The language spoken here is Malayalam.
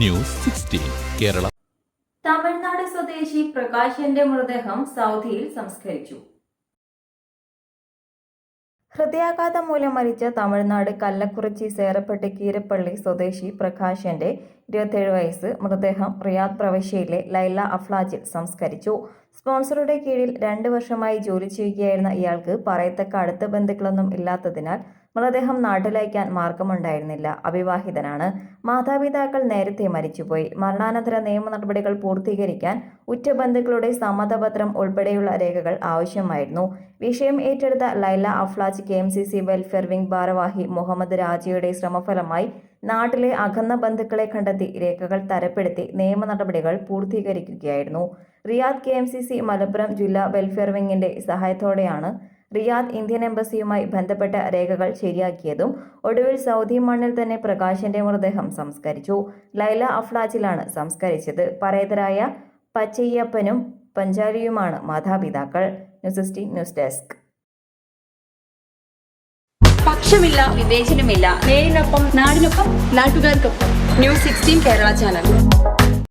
ന്യൂസ് കേരള. തമിഴ്നാട് സ്വദേശി പ്രകാശന്റെ മൃതദേഹം സൗദിയിൽ സംസ്കരിച്ചു. ഹൃദയാഘാതം മൂലം മരിച്ച തമിഴ്നാട് കല്ലക്കുറിച്ചി സേറപ്പെട്ടി കീരപ്പള്ളി സ്വദേശി പ്രകാശന്റെ ഇരുപത്തേഴ് വയസ്സ്. മൃതദേഹം റിയാദ് പ്രവിശ്യയിലെ ലൈല അഫ്ലാജിൽ സംസ്കരിച്ചു. സ്പോൺസറുടെ കീഴിൽ രണ്ട് വർഷമായി ജോലി ചെയ്യുകയായിരുന്ന ഇയാൾക്ക് പറയത്തക്ക അടുത്ത ബന്ധുക്കളൊന്നും ഇല്ലാത്തതിനാൽ മൃതദേഹം നാട്ടിലയക്കാൻ മാർഗമുണ്ടായിരുന്നില്ല. അവിവാഹിതനാണ്. മാതാപിതാക്കൾ നേരത്തെ മരിച്ചുപോയി. മരണാനന്തര നിയമ നടപടികൾ പൂർത്തീകരിക്കാൻ ഉറ്റ ബന്ധുക്കളുടെ സമ്മതപത്രം ഉൾപ്പെടെയുള്ള രേഖകൾ ആവശ്യമായിരുന്നു. വിഷയം ഏറ്റെടുത്ത Laila Aflaj K M C C welfare wing ഭാരവാഹി മുഹമ്മദ് രാജയുടെ ശ്രമഫലമായി നാട്ടിലെ അകന്ന ബന്ധുക്കളെ കണ്ടെത്തി രേഖകൾ തരപ്പെടുത്തി നിയമ നടപടികൾ പൂർത്തീകരിക്കുകയായിരുന്നു. Riyadh K M C C Malappuram ജില്ലാ വെൽഫെയർ വിംഗിന്റെ സഹായത്തോടെയാണ് റിയാദ് ഇന്ത്യൻ എംബസിയുമായി ബന്ധപ്പെട്ട രേഖകൾ ശരിയാക്കിയതും ഒടുവിൽ സൗദി മണ്ണിൽ തന്നെ പ്രകാശിന്റെ മൃതദേഹം സംസ്കരിച്ചു. ലൈല അഫ്ലാജിലാണ് സംസ്കരിച്ചത്. പരേതരായ പച്ചയ്യപ്പനും പഞ്ചാരിയുമാണ്. മാതാപിതാക്കൾ. News sixteen news desk. പക്ഷമില്ല വിവേചനമില്ല. നേരിനൊപ്പം നാടിനൊപ്പം നാട്ടുകാർക്കൊപ്പം. News sixteen Kerala channel.